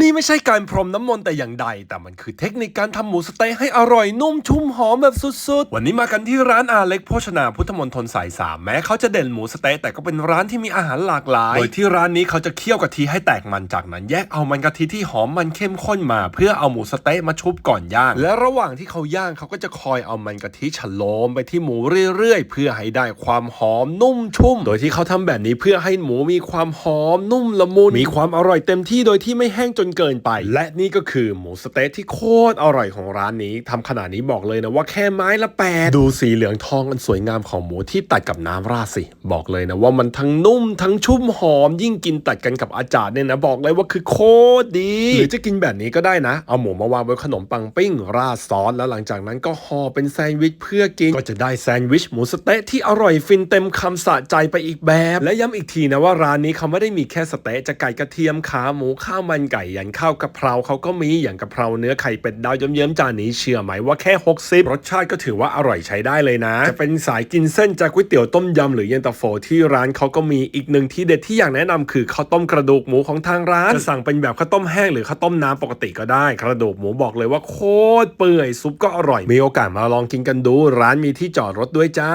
นี่ไม่ใช่การพรมน้ำมนต์แต่อย่างใด แต่มันคือเทคนิคการทำหมูสเต๊ะให้อร่อยนุ่มชุ่มหอมแบบสุดๆ วันนี้มากันที่ร้านอาเล็กโภชนาพุทธมณฑลสายสามแม้เขาจะเด่นหมูสเต๊ะแต่ก็เป็นร้านที่มีอาหารหลากหลาย โดยที่ร้านนี้เขาจะเคี่ยวกะทิให้แตกมันจากนั้น แยกเอามันกะทิที่หอมมันเข้มข้นมา เพื่อเอาหมูสเต๊ะมาชุบก่อนย่าง และระหว่างที่เขาย่างเขาก็จะคอยเอามันกะทิฉโลมไปที่หมูเรื่อยๆ เพื่อให้ได้ความหอมนุ่มชุ่ม โดยที่เขาทำแบบนี้เพื่อให้หมูมีความหอมนุ่มละมุนมีความอร่อยเต็มที่โดยที่ไม่แห้งจนเกินไป และนี่ก็คือหมูสเต๊ะที่โคตรอร่อยของร้านนี้ทำขนาดนี้บอกเลยนะว่าแค่ไม้ละแปดดูสีเหลืองทองอันสวยงามของหมูที่ตัดกับน้ำราดสิ บอกเลยนะว่ามันทั้งนุ่มทั้งชุ่มหอม ยิ่งกินตัดกันกับอาจารย์เนี่ยนะบอกเลยว่าคือโคตรดี หรือจะกินแบบนี้ก็ได้นะ เอาหมูมาวางบนขนมปังปิ้ง ราดซอสแล้วหลังจากนั้นก็ห่อเป็นแซนด์วิชเพื่อกินก็จะได้แซนด์วิชหมูสเต๊ะที่อร่อยฟินเต็มคำสะใจไปอีกแบบ และย้ำอีกทีนะว่าร้านนี้เขาไม่ได้มีแค่สเต๊ะจะไก่กระเทียมขาหมูข้าวมันไก่ยันข้าวกะเพราเขาก็มีอย่างกะเพราเนื้อไข่เป็ดดาวเยิ้มๆจานนี้เชื่อไหมว่าแค่ 60 รสชาติก็ถือว่าอร่อยใช้ได้เลยนะ จะเป็นสายกินเส้นจากก๋วยเตี๋ยวต้มยำหรือเย็นตาโฟที่ร้านเขาก็มีอีกหนึ่งที่เด็ดที่อยากแนะนำคือข้าวต้มกระดูกหมูของทางร้านจะสั่งเป็นแบบข้าวต้มแห้งหรือข้าวต้มน้ำปกติก็ได้ กระดูกหมูบอกเลยว่าโคตรเปื่อยซุปก็อร่อยมีโอกาสมาลองกินกันดู ร้านมีที่จอดรถด้วยจ้า